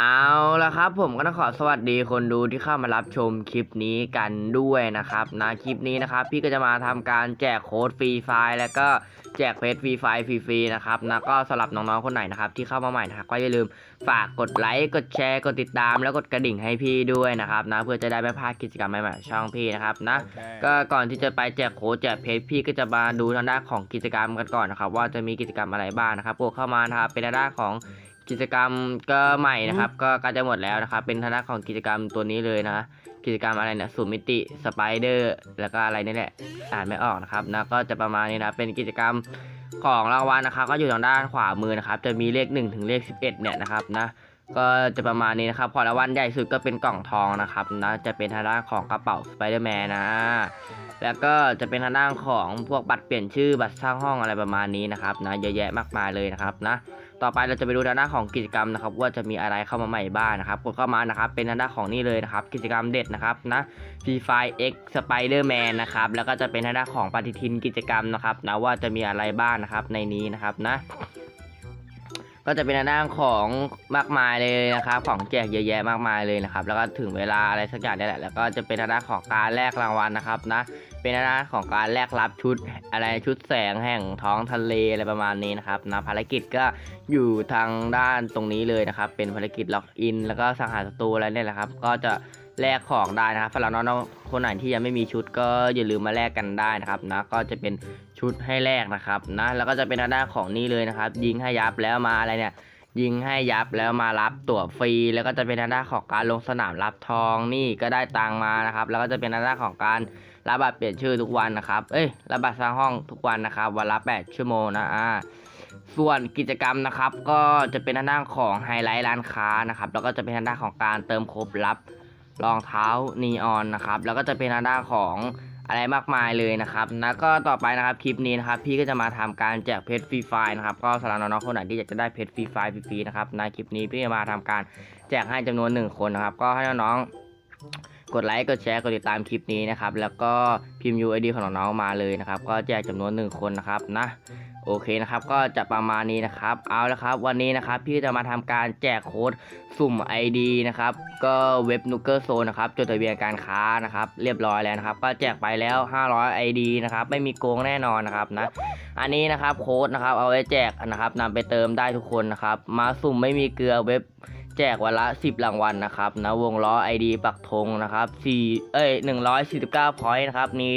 เอาละครับ ผมก็ต้องขอสวัสดีคนดูที่เข้ามารับชมคลิปนี้กันด้วยนะครับนะคลิปนี้นะครับ พี่ก็จะมาทำการแจกโค้ดฟรีไฟล์แล้วก็แจกเพจฟรีไฟล์ฟรีๆนะครับนะก็สำหรับน้องๆคนไหนนะครับ ที่เข้ามาใหม่นะครับก็อย่าลืมฝากกดไลค์กดแชร์กดติดตามแล้วกดกระดิ่งให้พี่ด้วยนะครับนะเพื่อจะได้ไม่พลาดกิจกรรมใหม่ๆช่องพี่นะครับนะก็ก่อนที่จะไปแจกโค้ดแจกเพจพี่ก็จะมาดูทางด้านของกิจกรรมกันก่อนนะครับว่าจะมีกิจกรรมอะไรบ้างนะครับพวกเข้ามานะครับเป็นทางด้านของ กิจกรรมก็ใหม่นะครับ ก็ใกล้จะหมดแล้วนะครับ เป็นทางด้านของกิจกรรมตัวนี้เลยนะ กิจกรรมอะไรเนี่ยสูมิติสไปเดอร์แล้วก็อะไรนี่แหละอ่านไม่ออกนะครับนะก็จะประมาณนี้นะเป็นกิจกรรมของรางวัลนะครับ ก็อยู่ทางด้านขวามือนะครับ จะมีเลข1ถึงเลข11 เนี่ยนะครับนะก็จะประมาณนี้นะครับของรางวัลใหญ่สุดก็เป็นกล่องทองนะครับนะจะเป็นทางด้านของกระเป๋าสไปเดอร์แมนนะแล้วก็จะเป็นทางด้านของพวกบัตรเปลี่ยนชื่อบัตรสร้างห้องอะไรประมาณนี้นะครับนะเยอะแยะมากมายเลยนะครับนะ ต่อไปเราจะไปดูทานหน้าของกิจกรรมนะครับ ว่าจะมีอะไรเข้ามาใหม่บ้างนะครับกดเข้ามานะครับเป็นทานหน้าของนี่เลยนะครับ กิจกรรมเด็ดนะครับนะฟรีไฟ X Spider-Man นะครับแล้วก็จะเป็นทานหน้าของปฏิทินกิจกรรมนะครับนะว่าจะมีอะไรบ้างนะครับในนี้นะครับนะ ก็จะเป็นหน้าของมากมายเลยนะครับ ของแจกเยอะแยะมากมายเลยนะครับ แล้วก็ถึงเวลาอะไรสักอย่างนี่แหละ แล้วก็จะเป็นหน้าของการแลกรางวัลนะครับนะ เป็นหน้าของการแลกรับชุดอะไรชุดแสงแห่งท้องทะเลอะไรประมาณนี้นะครับนะภารกิจก็อยู่ทางด้านตรงนี้เลยนะครับ เป็นภารกิจล็อกอิน แล้วก็สังหารศัตรูอะไรเนี่ยแหละครับ ก็จะ แลกของได้นะครับสำหรับน้องๆคนไหนที่ยังไม่มีชุดก็อย่าลืมมาแลกกันได้นะครับนะก็จะเป็นชุดให้แลกนะครับนะแล้วก็จะเป็นทางด้าของนี่เลยนะครับ ยิงให้ยับแล้วมาอะไรเนี่ยยิงให้ยับแล้วมารับตั๋วฟรี แล้วก็จะเป็นทางด้านของการลงสนามรับทองนี่ก็ได้ตังมานะครับ แล้วก็จะเป็นทางด้านของการรับบัตรเปลี่ยนชื่อทุกวันนะครับ เอ้ยรับบัตรสร้างห้องทุกวันนะครับวันละ8ชั่วโมงนะอ่าส่วนกิจกรรมนะครับ ก็จะเป็นทางด้านของไฮไลท์ร้านค้านะครับ แล้วก็จะเป็นทางด้านของการเติมครบรับ รองเท้านีออนนะครับ แล้วก็จะเป็นอาด้าของอะไรมากมายเลยนะครับ แล้วก็ต่อไปนะครับคลิปนี้นะครับ พี่ก็จะมาทำการแจกเพชรฟรีไฟล์นะครับ ก็สำหรับน้องๆคนไหนที่อยากจะได้เพชรฟรีไฟล์ฟรีๆนะครับ ในคลิปนี้พี่จะมาทำการแจกให้จำนวนหนึ่งคนนะครับ ก็ให้น้องๆ กดไลค์กดแชร์กดติดตามคลิปนี้นะครับ แล้วก็พิมพ์ UID ของน้องๆมาเลยนะครับ ก็แจกจำนวนหนึ่งคนนะครับนะโอเคนะครับก็จะประมาณนี้นะครับ เอาละครับ วันนี้นะครับพี่จะมาทำการแจกโค้ดสุ่ม ID นะครับก็เว็บนูเกอร์โซนนะครับจดทะเบียนการค้านะครับเรียบร้อยแล้วนะครับ ก็แจกไปแล้ว 500 ID นะครับไม่มีโกงแน่นอนนะครับนะอันนี้นะครับโค้ดนะครับเอาไว้แจกนะครับนำไปเติมได้ทุกคนนะครับ มาสุ่มไม่มีเกลือเว็บ แจกวันละ 10 รางวัลนะครับนะวงล้อ ID ปักธงนะครับ4เอ้ย149 point นะครับนี่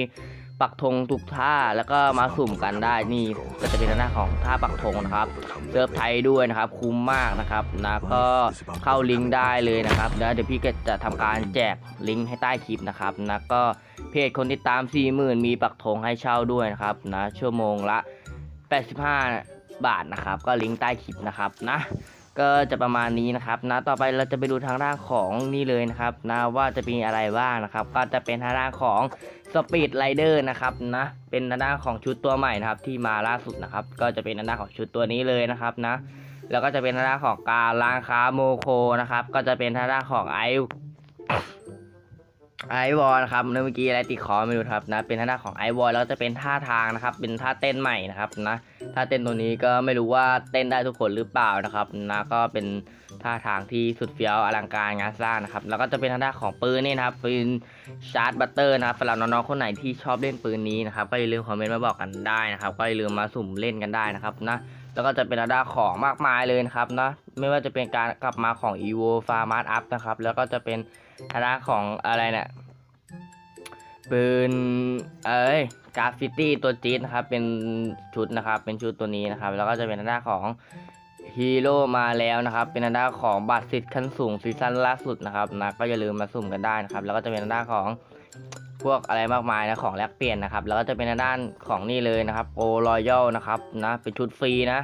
ปักธงทุกท่าแล้วก็มาสุ่มกันได้นี่ก็จะเป็นหน้าของท่าปักธงนะครับเซิร์ฟไทยด้วยนะครับ คุ้มมากนะครับนะก็เข้าลิงก์ได้เลยนะครับแล้วเดี๋ยวพี่ก็จะทำการแจกลิงก์ให้ใต้คลิปนะครับนะก็เพจคนติดตาม 40,000 มีปักธงให้เช่าด้วยนะครับนะชั่วโมงละ 85 บาทนะครับ ก็ลิงก์ใต้คลิปนะครับนะ ก็จะประมาณนี้นะครับนะต่อไปเราจะไปดูทางด้านของนี่เลยนะครับนะว่าจะมีอะไรบ้างนะครับ ก็จะเป็นทางด้านของสปีดไรเดอร์นะครับนะเป็นทางด้านของชุดตัวใหม่นะครับที่มาล่าสุดนะครับ ก็จะเป็นทางด้านของชุดตัวนี้เลยนะครับนะแล้วก็จะเป็นทางด้านของการล้างค้าโมโคนะครับ ก็จะเป็นทางด้านของไอ ไอวอลครับเมื่อกี้อะไรติดคอไม่รู้ครับนะ เป็นท่าด้านของไอวอลแล้วจะเป็นท่าทางนะครับ เป็นท่าเต้นใหม่นะครับนะท่าเต้นตัวนี้ก็ไม่รู้ว่าเต้นได้ทุกคนหรือเปล่านะครับนะก็เป็นท่าทางที่สุดเฟี้ยวอลังการงานสร้างนะครับ แล้วก็จะเป็นท่างด้านของปืนนี่นะครับปืนชาร์จบัตเตอร์นะครับสำหรับน้องๆคนไหนที่ชอบเล่นปืนนี้นะครับก็อย่าลืมคอมเมนต์มาบอกกันได้นะครับ ก็อย่าลืมมาสุ่มเล่นกันได้นะครับนะ แล้วก็จะเป็นทาด้าของมากมายเลยนะครับนะไม่ว่าจะเป็นการกลับมาของ evo f a r m a r up นะครับ แล้วก็จะเป็นทาด้าของอะไรเนี่ยปืนเอ้ยกราฟิตี้ตัวจี๊ดนะครับ เป็นชุดนะครับ เป็นชุดตัวนี้นะครับ แล้วก็จะเป็นทาด้าของฮีโร่มาแล้วนะครับ เป็นทาด้าของบัตรสิทธิ์ขั้นสูงซีซั่นล่าสุดนะครับนะก็อย่าลืมมาสุ่มกันได้นะครับ แล้วก็จะเป็นทาด้าของ พวกอะไรมากมายนะของแลกเปลี่ยนนะครับ แล้วก็จะเป็นทางด้านของนี่เลยนะครับโปรรอยัลนะครับนะเป็นชุดฟรีนะ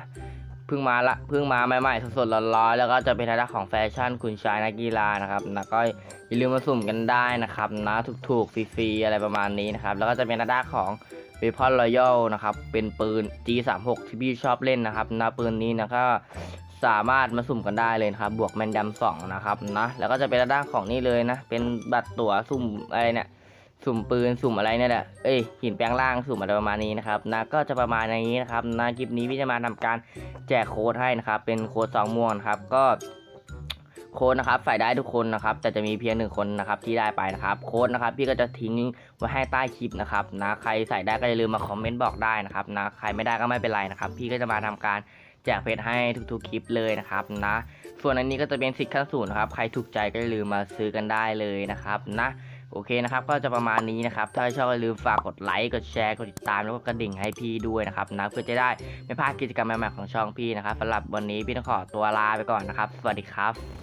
เพิ่งมาละเพิ่งมาใหม่ๆสดๆร้อนๆแล้วก็จะเป็นทางด้านของแฟชั่นคุณชายนักกีฬานะครับนะก็อย่าลืมมาสุ่มกันได้นะครับนะถูกๆฟรีๆอะไรประมาณนี้นะครับแล้วก็จะเป็นทางด้านของเวพอนรอยัลนะครับเป็นปืน G36 ที่พี่ชอบเล่นนะครับนะปืนนี้นะก็สามารถมาสุ่มกันได้เลยนะครับบวกแมนดำสองนะครับนะแล้วก็จะเป็นทางด้านของนี่เลยนะเป็นบัตรตั๋วสุ่มอะไรเนี่ย สุ่มปืนสุ่มอะไรเนี่ยแหละ เอ้ยหินแปลงร่างสุ่มอะไรประมาณนี้นะครับนะก็จะประมาณนี้นะครับนะคลิปนี้พี่จะมาทำการแจกโค้ดให้นะครับเป็นโค้ดสองม่วงครับก็โค้ดนะครับใส่ได้ทุกคนนะครับแต่จะมีเพียงหนึ่งคนนะครับที่ได้ไปนะครับโค้ดนะครับพี่ก็จะทิ้งไว้ให้ใต้คลิปนะครับนะใครใส่ได้ก็อย่าลืมมาคอมเมนต์บอกได้นะครับนะใครไม่ได้ก็ไม่เป็นไรนะครับ พี่ก็จะมาทำการแจกเพชรให้ทุกๆคลิปเลยนะครับนะส่วนอันนี้ก็จะเป็นสิทธิ์ขั้นสูงนะครับใครถูกใจก็อย่าลืมมาซื้อกันได้เลยนะครับนะ โอเคนะครับ ก็จะประมาณนี้นะครับ ถ้าชอบอย่าลืมฝากกดไลค์กดแชร์กดติดตามแล้วก็กระดิ่งให้พี่ด้วยนะครับนะเพื่อจะได้ไม่พลาดกิจกรรมใหม่ๆของช่องพี่นะครับสำหรับวันนี้พี่ต้องขอตัวลาไปก่อนนะครับ สวัสดีครับ